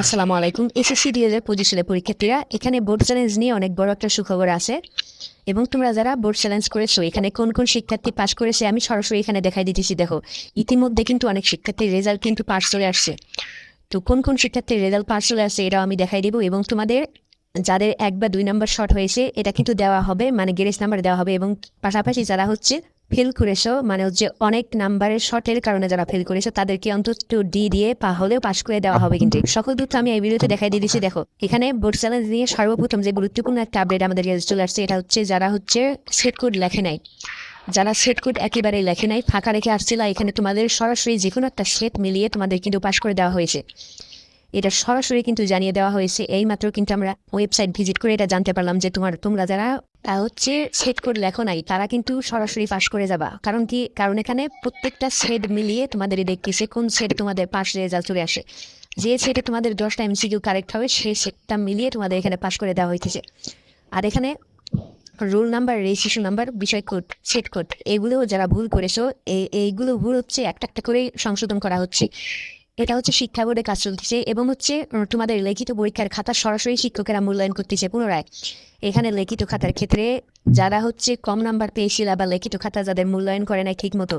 আসসালামু আলাইকুম এসএসসি দুই হাজার পঁচিশ সালের পরীক্ষার্থীরা, এখানে বোর্ড চ্যালেঞ্জ নিয়ে অনেক বড় একটা সুখবর আছে। এবং তোমরা যারা বোর্ড চ্যালেঞ্জ করেছ, এখানে কোন কোন শিক্ষার্থী পাশ করেছে, আমি সরাসরি এখানে দেখাই দিতেছি। দেখো, ইতিমধ্যে কিন্তু অনেক শিক্ষার্থীর রেজাল্ট কিন্তু পাস চলে আসছে। তো কোন কোন শিক্ষার্থীর রেজাল্ট পাস চলে আসছে, এটাও আমি দেখাই দিব। এবং তোমাদের যাদের এক বা দুই নাম্বার শর্ট হয়েছে, এটা কিন্তু দেওয়া হবে মানে গ্রেস নাম্বার দেওয়া হবে। এবং পাশাপাশি যারা হচ্ছে ফেল করেছ? মানে হচ্ছে অনেক নাম্বারের শর্টের কারণে যারা ফেল করেছ, তাদেরকে অন্তত ডি দিয়ে পা হলেও পাশ করে দেওয়া হবে কিন্তু। সকল তথ্য আমি এই ভিডিওতে দেখাই দিয়ে দিচ্ছি। দেখো, এখানে বোর্ড চ্যালেঞ্জ নিয়ে সর্বপ্রথম যে গুরুত্বপূর্ণ একটা আপডেট আমাদের চলে আসছে, এটা হচ্ছে যারা হচ্ছে সেট কোড লেখে নাই। যারা সেট কোড একেবারেই লেখে নাই, ফাঁকা রেখে আসছিল, এখানে তোমাদের সরাসরি যে কোনো একটা সেট মিলিয়ে তোমাদের কিন্তু পাশ করে দেওয়া হয়েছে। এটা সরাসরি কিন্তু জানিয়ে দেওয়া হয়েছে। এইমাত্র কিন্তু আমরা ওয়েবসাইট ভিজিট করে এটা জানতে পারলাম যে তোমার, তোমরা যারা হচ্ছে সেট কোড লেখো নাই তারা কিন্তু সরাসরি পাস করে যাবা। কারণ কি, কারণ এখানে প্রত্যেকটা সেট মিলিয়ে তোমাদের দেখতেছে কোন সেট তোমাদের পাশ রেজাল্ট চলে আসে। যে সেটে তোমাদের দশটা এমসিকিউ কারেক্ট হবে, সেই সেটটা মিলিয়ে তোমাদের এখানে পাস করে দেওয়া হইতেছে। আর এখানে রোল নাম্বার রেজিস্ট্রেশন নাম্বার বিষয় কোড সেট কোড এগুলোও যারা ভুল করেছ এই- এইগুলো ভুল হচ্ছে একটা একটা করে সংশোধন করা হচ্ছে। এটা হচ্ছে শিক্ষা বোর্ডে কাজ চলতেছে এবং হচ্ছে তোমাদের লিখিত পরীক্ষার খাতা সরাসরি শিক্ষকেরা মূল্যায়ন করতেছে পুনরায়। এখানে লিখিত খাতার ক্ষেত্রে যারা হচ্ছে কম নাম্বার পেয়েছিল বা লিখিত খাতা যাদের মূল্যায়ন করে নাই ঠিক মতো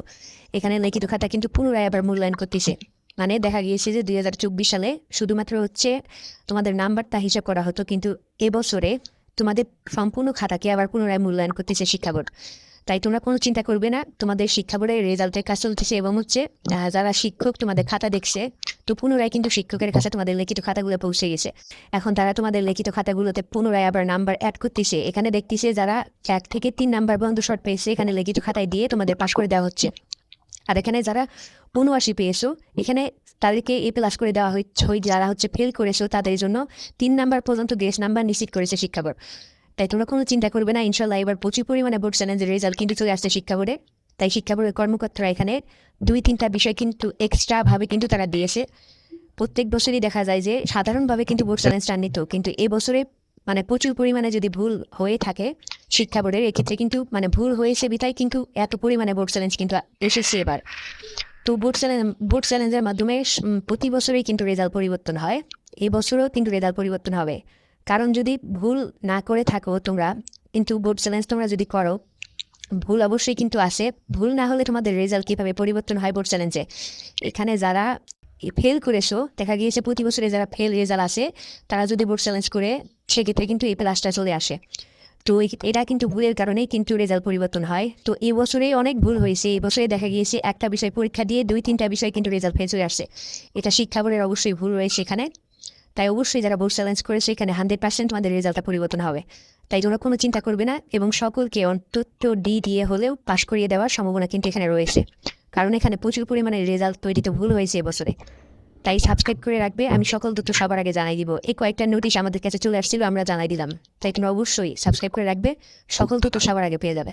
এখানে লিখিত খাতা কিন্তু পুনরায় আবার মূল্যায়ন করতেছে। মানে দেখা গিয়েছে যে দুই হাজার চব্বিশ সালে শুধুমাত্র হচ্ছে তোমাদের নাম্বারটা হিসাব করা হতো, কিন্তু এবছরে তোমাদের সম্পূর্ণ খাতাকে আবার পুনরায় মূল্যায়ন করতেছে শিক্ষা বোর্ড। তাই তোমরা কোনো চিন্তা করবে না, তোমাদের শিক্ষা বোর্ডের রেজাল্টের কাজ চলতেছে এবং হচ্ছে যারা শিক্ষক তোমাদের খাতা দেখছে, তো পুনরায় কিন্তু শিক্ষকের কাছে তোমাদের লিখিত খাতাগুলো পৌঁছে গেছে। এখন তারা তোমাদের লিখিত খাতাগুলোতে পুনরায় আবার নাম্বার অ্যাড করতেছে। এখানে দেখতেছে যারা এক থেকে তিন নাম্বার পর্যন্ত শর্ট পেয়েছে, এখানে লিখিত খাতায় দিয়ে তোমাদের পাশ করে দেওয়া হচ্ছে। আর এখানে যারা উনআশি পেয়েছ, এখানে তাদেরকে এ প্লাস করে দেওয়া ওই যারা হচ্ছে ফেল করেছ, তাদের জন্য তিন নাম্বার পর্যন্ত গ্রেস নাম্বার নিশ্চিত করেছে শিক্ষা বোর্ড। তাই তোমরা কোনো চিন্তা করবে না ইনশাল্লাহ এবার প্রচুর পরিমাণে বোর্ড চ্যালেঞ্জের রেজাল্ট কিন্তু চলে আসছে শিক্ষা বোর্ডে তাই শিক্ষা বোর্ডের কর্মকর্তারা এখানে দুই তিনটা বিষয় কিন্তু এক্সট্রাভাবে কিন্তু তারা দিয়েছে। প্রত্যেক বছরই দেখা যায় যে সাধারণভাবে কিন্তু বোর্ড চ্যালেঞ্জটা নিত, কিন্তু এ বছরে মানে প্রচুর পরিমাণে যদি ভুল হয়ে থাকে শিক্ষা বোর্ডের এক্ষেত্রে কিন্তু মানে ভুল হয়েছে বিতাই কিন্তু এত পরিমাণে বোর্ড চ্যালেঞ্জ কিন্তু এসেছে এবার। তো বোর্ড চ্যালেঞ্জ বোর্ড চ্যালেঞ্জের মাধ্যমে প্রতি বছরেই কিন্তু রেজাল্ট পরিবর্তন হয়। এই বছরও কিন্তু রেজাল্ট পরিবর্তন হবে। কারণ যদি ভুল না করে থাকো তোমরা, কিন্তু বোর্ড চ্যালেঞ্জ তোমরা যদি করো, ভুল অবশ্যই কিন্তু আসে। ভুল না হলে তোমাদের রেজাল্ট কীভাবে পরিবর্তন হয় বোর্ড চ্যালেঞ্জে এখানে যারা ফেল করেছ, দেখা গিয়েছে প্রতি বছরে যারা ফেল রেজাল্ট আসে, তারা যদি বোর্ড চ্যালেঞ্জ করে, সেক্ষেত্রে কিন্তু এই প্লাসটা চলে আসে। তো এটা কিন্তু ভুলের কারণেই কিন্তু রেজাল্ট পরিবর্তন হয়। তো এই বছরেই অনেক ভুল হয়েছে। এই বছরে দেখা গিয়েছে একটা বিষয় পরীক্ষা দিয়ে দুই তিনটা বিষয় কিন্তু রেজাল্ট ফেল চলে আসছে এটা শিক্ষা বোর্ডের অবশ্যই ভুল রয়েছে এখানে। তাই অবশ্যই যারা বোর্ড চ্যালেঞ্জ করেছে, এখানে হান্ড্রেড পার্সেন্ট তোমাদের রেজাল্টটা পরিবর্তন হবে। তাই তোমরা কোনো চিন্তা করবে না এবং সকলকে অন্তত ডি দিয়ে হলেও পাশ করিয়ে দেওয়ার সম্ভাবনা কিন্তু এখানে রয়েছে। কারণ এখানে প্রচুর পরিমাণে রেজাল্ট তৈরিতে ভুল হয়েছে এবছরে। তাই সাবস্ক্রাইব করে রাখবে, আমি সকল তথ্য সবার আগে জানাই দিব। এই কয়েকটা নোটিশ আমাদের কাছে চলে আসছিল, আমরা জানাই দিলাম। তাই তোমরা অবশ্যই সাবস্ক্রাইব করে রাখবে, সকল তথ্য সবার আগে পেয়ে যাবে।